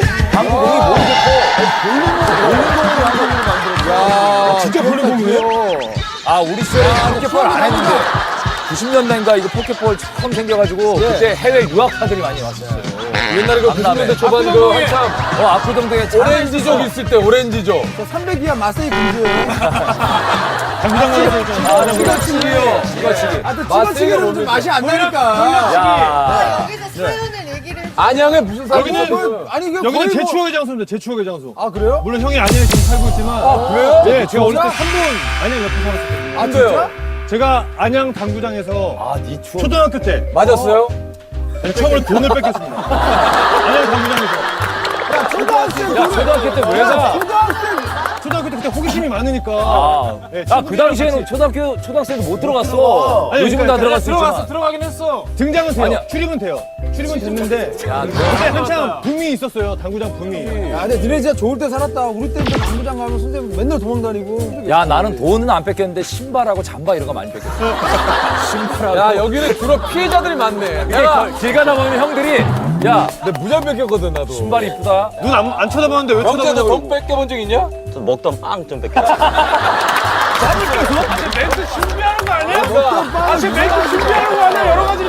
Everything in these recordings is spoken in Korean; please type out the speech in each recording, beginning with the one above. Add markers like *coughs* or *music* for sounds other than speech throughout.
당구, 당구 공이 몸이 좋고, 진짜 볼링공이에요? 아, 우리 시절에 포켓볼 안 했는데. 90년대인가 이거 포켓볼 처음 생겨가지고 그때 해외 유학파들이 많이 왔어요. 옛날에 그 강남에. 90년대 초반 그 한참 어, 압구정동에 오렌지족 있을 때 오렌지족. 300이야 마세이 군주예요. 치가치기요. 치가치기. 아, 또 찍어치기는 좀 맛이 안 나니까. 야, 여기서 사연을. 안양에 무슨 사람이 여기는 있어? 뭐, 아니 이게 여기는 거의 제 뭐- 추억의 장소입니다. 제 추억의 장소. 아 그래요? 물론 형이 안양에 지금 살고 있지만. 아, 그래요? 네, 제가 어릴 때 3분 안양 옆에 살았었거든요. 아? 진짜? 제가 안양 당구장에서 아, 니 추억. 초등학교 때 맞았어요? 처음으로 돈을 뺏겼습니다. 안양 당구장에서. 야 초등학생 야, 초등학교 때왜 사? 초등학생 초등학교 때 그때 호기심이 많으니까. 아, 네, 야, 그 친구들이랑 당시에는 같이 초등학교, 초등학생도 못 들어갔어. 아니, 요즘은 다 그러니까 들어갈 수 들어갔어, 있지만. 들어가긴 했어. 등장은 돼요. 아니야. 출입은 돼요. 출입은 됐는데 야, 그때 한창 붐이 있었어요. 당구장 붐이. 야 근데 니네 진짜 좋을 때 살았다. 우리 때부터 당구장 가면 선생님 맨날 도망다니고. 야, 나는 돈은 안 뺏겼는데 신발하고 잠바 이런 거 많이 뺏겼어. *laughs* 신발하고. 야, 여기는 주로 피해자들이 많네. 내가 걸- 길 가다 보면 형들이 야, 내 무장 뺏겼거든, 나도. 신발 이쁘다. 눈안안 쳐다봤는데 왜 형제 쳐다보냐고. 너돈 뺏겨본 적 있냐? 먹던 빵 좀 뺏겨. 야, 신발 이게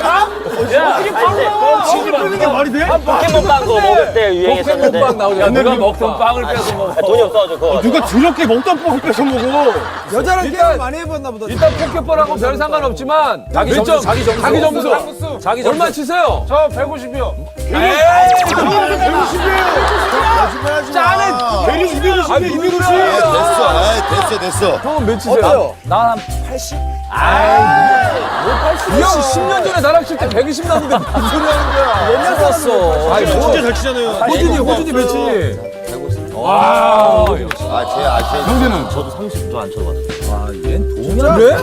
말이 돼? 포켓몬 빵 그거 먹을 때 유행했었는데. 포켓몬빵 나오잖아. 야, 누가. 먹던 빵을 뺏어 먹어. 아, 돈이 없어가지고 그거. 누가 더럽게 먹던 뻥을 뺏어 먹어. 여자랑 일단- 게임 많이 해봤나 보다. 일단 포켓볼하고 별 상관없지만 자기 몇 점수, 점? 자기 점수. 자기 점수. 자기 점수. 얼마 치세요? 저 150이요. 짜네. 대리 250에 아니, 250. 됐어, 아이, 됐어, 됐어. 형은 몇 치세요? 난한 80? 이 형 10년 전에 나랑 칠 때 120 났는데 무슨 소리 하는 거야? 옛날 살았어. 아니, 뭐. 진짜 잘 치잖아요. 호준이, 호준이 몇 치? 와. 아, 쟤, 아, 쟤. 형제는? 저도 30도 안 쳐봤어. 아, 얜 돈을 그래?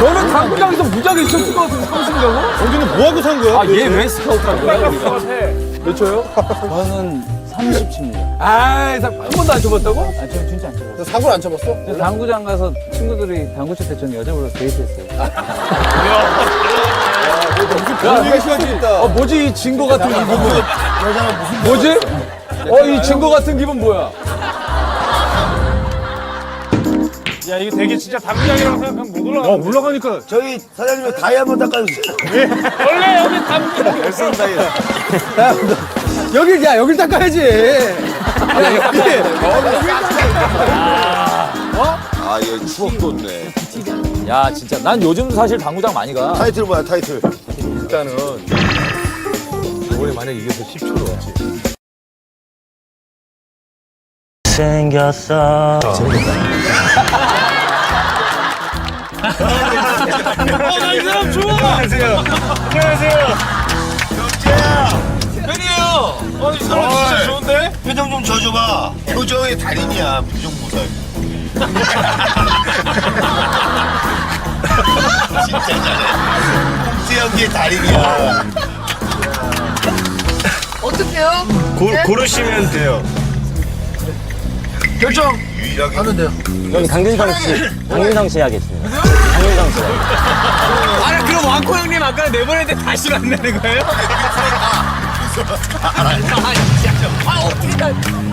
너는 당구장에서 무작위 있었을 것 같은데 삼십이라고? 여기는 뭐 하고 산 거야? 아, 얘 왜 스카우트 한 거야? 우리가? 몇 초요? 저는 30 칩니다. 아이, 한 번도 안 쳐봤다고? 아, 저 진짜 안 쳐봤어. 너 사고를 안 쳐봤어? 당구장 가서 친구들이 당구 칠때전 여자분과 데이트했어요. 이게 시간이 있다. 어, 뭐지 이 증거 같은 기분은? 뭐지? 어, 이 증거 같은 기분 뭐야? 야 이거 되게 진짜 당구장이라고 생각하면 못 올라가. 어, 올라가니까 저희 사장님 다이 한번 닦아주세요. 여 길 야 여길 닦아야지. 야 여기. 아, 얘 추억 돋네. 야, 진짜. 난 요즘 사실 당구장 많이 가. 타이틀 뭐야, 타이틀? 일단은 이번에 만약 이겨서 10초로 왔지. 생겼어. 표정 좀 져줘봐. 표정의 달인이야, 표정 모살. 진짜 잘해. 홍수 연기의 달인이야. 어떡해요? 고, 고르시면 돼요. 결정. 유일하게. 하면 돼요. 여기 강균성 씨, 강균성 씨 하겠습니다. 강균성 씨. 아, 그럼 왕코 형님 아까 내보낼 때 다시 만나는 거예요? 아.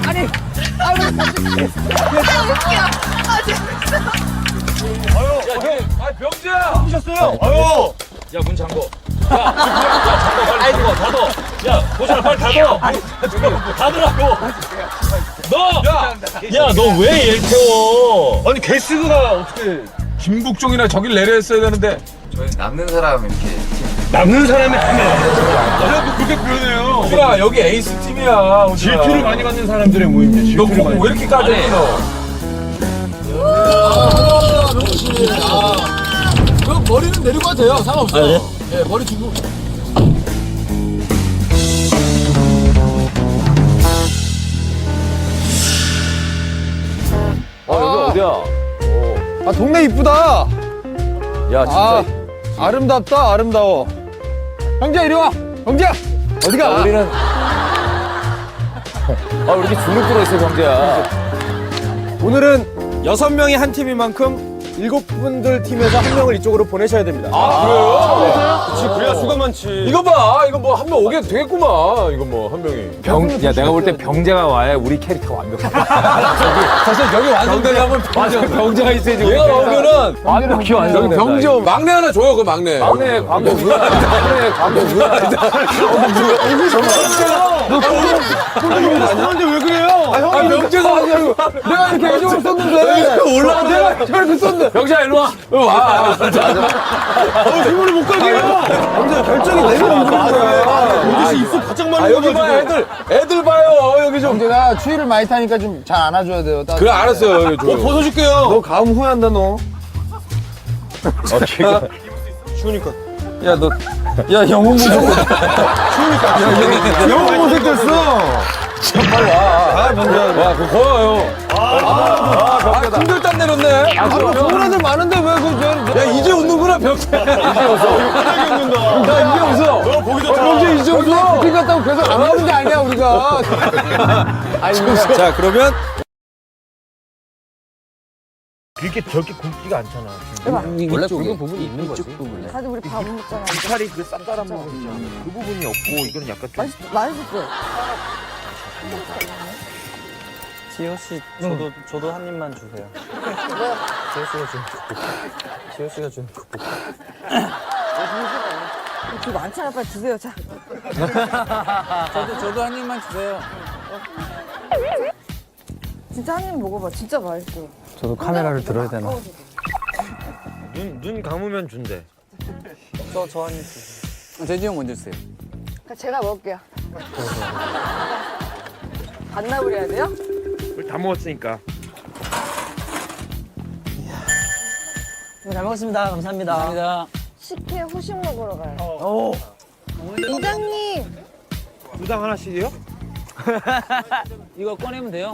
아니, 아. 아. 아, 병재야! 하셨어요? 아유. 야, 문 잠궈. 야, 야, 잠궈, 빨리 닫어, 닫어. 야, 보잖아, 빨리 닫어. 닫으라고. 너! 야, 너 왜얘 태워? 아니 개스가 어떻게 김국종이나 저길 내려 했어야 되는데. 남는 사람이 하면 여자도 그렇게 표현해요. 호라, 여기 에이스 팀이야. 질투를 많이 받는 사람들의 모임이죠. 너 질투를 많이. 왜 이렇게 까져 있어? 그 머리는 내리고 와도 돼요. 상관없어요. 예, 머리 주고. 어, 여기 어디야? 아 동네 이쁘다. 야, 진짜. 아 아름답다 아름다워. 형제 이리 와. 형제 어디가? 야, 우리는. 아, 왜 이렇게 주눅 들어있어, 경재야. 오늘은 여섯 명이 한 팀인 만큼 일곱 분들 팀에서 한 명을 이쪽으로 보내셔야 됩니다. 아, 그래요? 그래야 수가 많지. 이거 봐. 이거 뭐 한 명 오게 되겠구만. 이거 뭐 한 명이. 병, 야 내가 볼 때 병재가 와야 우리 캐릭터 완벽해. *laughs* 사실 여기 완성되려면 병자, 병재가 있어야지. 얘가 오면은 완벽히 완성. 병조 막내 하나 줘요, 그 막내. 막내 광고 뭐야? 막내 광고 뭐야? 형한테 왜 그래요? 아, 병재가 아니고 내가 이렇게 애정을 썼는데. 올라가. 내가 저렇게 썼는데. 병재야 일로 와. 와. 기분을 못 가게 해요. 먼저 결정이 내려오는 거야. 우리 씨 입술 바짝 아, 말려 여기 봐, 애들. 애들 봐요, 여기 좀. 내가 추위를 많이 타니까 좀 잘 안아줘야 돼요. 그래, 알았어요. 여기 좀. 벗어줄게요. 너 가음 후회한다 너. 추우니까. 야 너. 야 영혼 모색. 추우니까. 야, 영혼 모색 됐어. 빨리 와. 아 먼저. 와, 그거 고마워요. 아, 병재다. 힘들단 내렸네. 아, 좋은 애들 많은데 왜 그. 야, 이제 웃는구나, 병재. 이제 웃어. 나 이제 웃어. 너 보기 좋다. 병재 이제 웃어. 피 같다고 계속 안 먹는 게 아니야 우리가. *laughs* 자, 그러면. 그렇게 저렇게 굵지가 않잖아. 원래 굵은 부분이 있는 거지. 다들 우리 밥 먹잖아. 살이 그 쌈따라 먹은 그 부분이 없고 이거는 약간 좀. 맛있, 맛있었어요. 지호 씨, 저도 저도 한 입만 주세요. 지호 씨가 거. *laughs* 지호 씨가 주는 거. 그 많잖아. 빨리 드세요. 자. 저도 저도 한 입만 주세요. 진짜 한 입 먹어봐. 진짜 맛있어. 저도 카메라를 들어야 되나? 눈, 눈 감으면 준대. 저 저 한입 주세요. 재지 형 먼저 주세요. 그러니까 제가 먹을게요. *laughs* 반납을 해야 돼요? 우리 다 먹었으니까. 잘 먹었습니다. 감사합니다. 감사합니다. 식혜 후식 먹으러 가요. 이장님! 두당 하나씩이요? *laughs* 이거 꺼내면 돼요?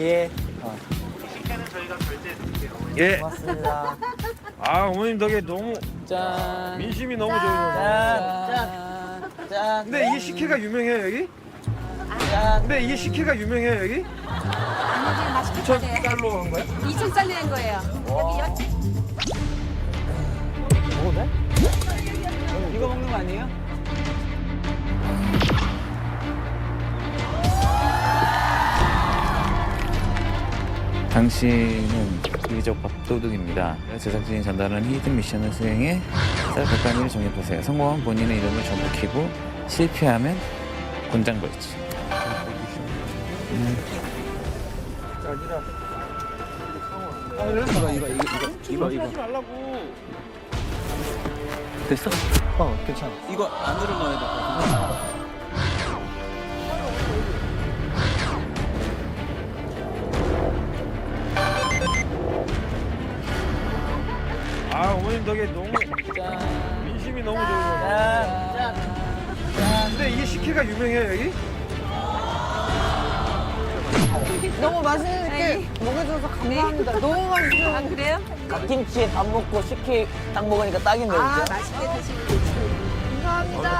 예, 예. 고맙습니다. 아 어머님 덕에 너무 짠. 민심이 너무 좋아요. 짠. 짠. 짠. 근데 이게 식혜가 유명해요 여기? 짠. 근데 이게 식혜가 유명해요 여기? 맛있게 2천 달러 한 거야? 2천짜리 낸 거예요. 여기 여, 이거 먹는 거 아니에요? 당신은 비리적 밥도둑입니다. 제작진이 전달한 히든 미션을 수행해 쌀 100단위를 정립하세요. 성공하면 본인의 이름을 전복키고 실패하면 곤장 벌칙. 됐어? 어, 괜찮아. 이거 안으로 넣어야 될것 같아. 아 덕에 너무 민심이 너무 좋아요. 짠. 짠. 근데 이게 식혜가 유명해요 여기? 너무 맛있는 게 먹여줘서 감사합니다. 너무 맛있어요. 아 그래요? 갓김치에 밥 먹고 식혜 딱 먹으니까 딱인데 아 진짜. 맛있게 드시고. 감사합니다.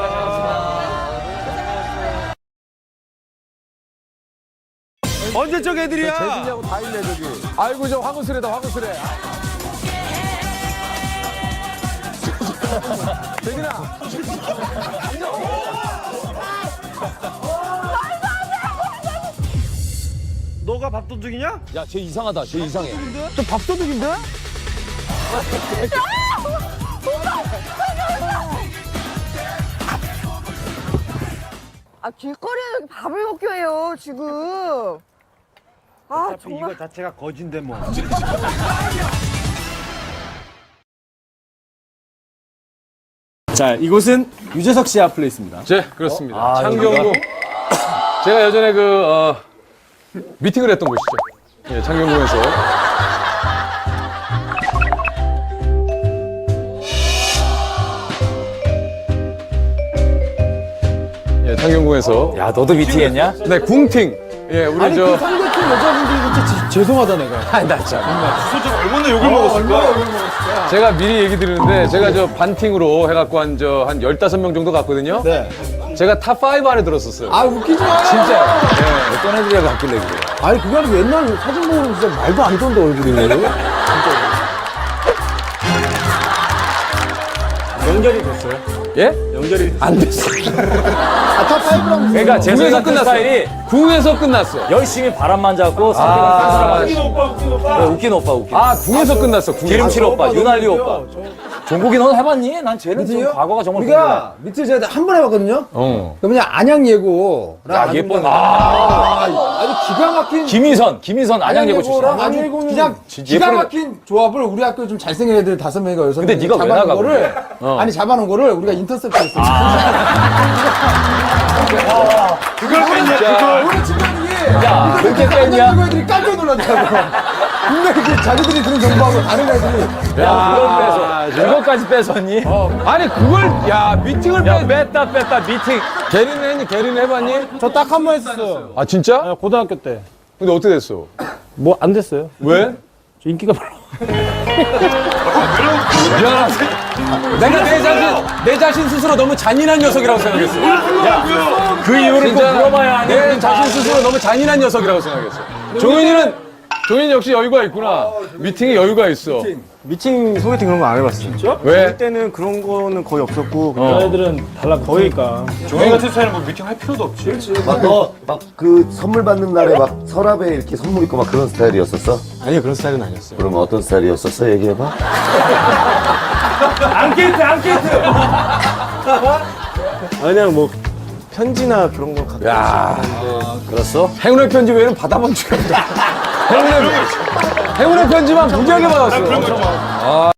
감사합니다. 언제 적 애들이야? 재진이하고 다 있네, 저기. 아이고, 저 화구슬에다, 화구슬에. 재진아. 너가 밥도둑이냐? 야, 쟤 이상하다. 쟤 이상해. 너 밥도둑인데? 아, 길거리에 이렇게 밥을 먹게 해요, 지금. 아, 어차피 정말. 이거 자체가 거진데 뭐. *laughs* 자, 이곳은 유재석 씨의 플레이스입니다. 네, 그렇습니다. 창경구. *coughs* 제가 예전에 그, 어, 미팅을 했던 곳이죠. 예, 창경구에서. 예, 창경구에서. 야, 너도 미팅했냐? 네, 궁팅. 예, 우리 저. 여자분들이 진짜 죄송하다 내가. 아니, 나 진짜. 얼마나 욕을 먹었을까? 제가 미리 얘기 드리는데, 제가 저 반팅으로 해갖고 한 저, 한 15명 정도 갔거든요. 네. 제가 탑5 안에 들었었어요. 아 웃기지 마. 진짜요. 예, 어떤 애들이라 갔길래 그래요. 아니 그게 아니고 옛날 사진 보면 진짜 말도 안 되는데 얼굴이. 연결이 됐어요? 예? 연결이 안 됐어. 그러니까 제 궁에서 생각 끝났어. 스타일이 궁에서 끝났어. 열심히 바람만 잡고 상대방 아, 딴 웃긴 오빠 웃긴 오빠. 사람 웃긴 오빠 웃긴 아, 궁에서 끝났어. 궁에서. 기름칠 오빠 유난리 오빠 종국이 넌 해봤니? 난 쟤는 좀 과거가 정말 우리가 밑을 제가 한 번 해봤거든요. 어. 그 뭐냐 안양 예고랑 야, 아주 예쁜- 뭐- 아, 아주 기가 막힌 김희선 김희선 안양 예고 출신 안양 예고랑 아주 그냥 기가 막힌 조합을 우리 학교 좀 잘생긴 애들 다섯 명이가 여섯 근데 명이 네가 왜 잡아놓은 나가, 거를 어. 아니 잡아놓은 거를 우리가 인터셉트했어. *laughs* 그걸 뺐냐? 그걸. 오늘 친구들이 야 그렇게 뺐냐? 깜짝 놀라더라고. 근데 그게 자기들이 들은 정보하고 다른 애들이 야 그걸 뺏어 이것까지 뺏었니? 아니, 그걸, 야, 미팅을 야 빼. 뺐다 뺐다 미팅 게리는 했니? 게리는 해봤니? 저 딱 한 번 했었어요. 아, 진짜? 네, 고등학교 때. 근데 어떻게 됐어? 뭐 안 됐어요. 왜? 저 인기가 별로. 내가 내 자신, 내 자신 스스로 너무 잔인한 녀석이라고 생각했어. 그 이유를 꼭 물어봐야 하니 내 자신 스스로 너무 잔인한 녀석이라고 생각했어. 종현이는, 종현이 역시 여유가 있구나. 미팅에 여유가 있어. 미팅 소개팅 그런 거 안 해봤어. 진짜? 왜? 그때는 그런 거는 거의 없었고 어. 애들은 달라 거니까. 종이 같은 스타일은 뭐 미팅 할 필요도 없지. 막너막 그 선물 받는 날에 막 서랍에 이렇게 선물 있고 막 그런 스타일이었었어? 아니요 그런 스타일은 아니었어요. 그럼 어떤 스타일이었었어? 얘기해봐. *laughs* 앙케이트 앙케이트. 그냥 뭐 편지나 그런 거 갖다 야 그렇어? 행운의 편지 외에는 받아본 적이 없다. 행운의, 행운의 편지만 무지하게 받았어.